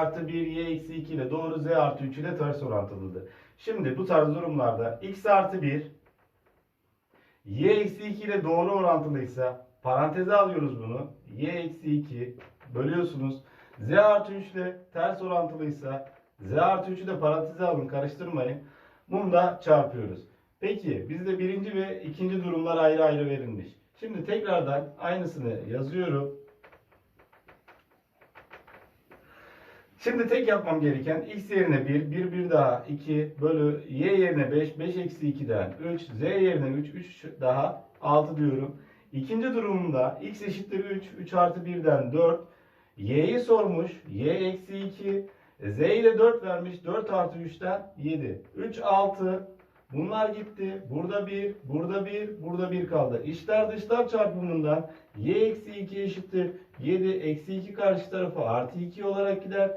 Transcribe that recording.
artı 1 y eksi 2 ile doğru z artı 3 ile ters orantılıdır. Şimdi bu tarz durumlarda x artı 1 y eksi 2 ile doğru orantılıysa paranteze alıyoruz bunu. y eksi 2 bölüyorsunuz. z artı 3 ile ters orantılıysa z artı 3'ü de paranteze alın karıştırmayın. Bunu da çarpıyoruz. Peki bizde birinci ve ikinci durumlar ayrı ayrı verilmiş. Şimdi tekrardan aynısını yazıyorum. Şimdi tek yapmam gereken x yerine 1, 1 1 daha 2 bölü y yerine 5, 5 eksi 2'den 3, z yerine 3, 3 daha 6 diyorum. İkinci durumunda x eşittir 3, 3 artı 1'den 4, y'yi sormuş, y eksi 2, z ile 4 vermiş, 4 artı 3'ten 7. 3, 6, bunlar gitti. Burada 1, burada 1, burada 1 kaldı. İçler dışlar çarpımından y eksi 2 eşittir 7, eksi 2 karşı tarafa artı 2 olarak gider.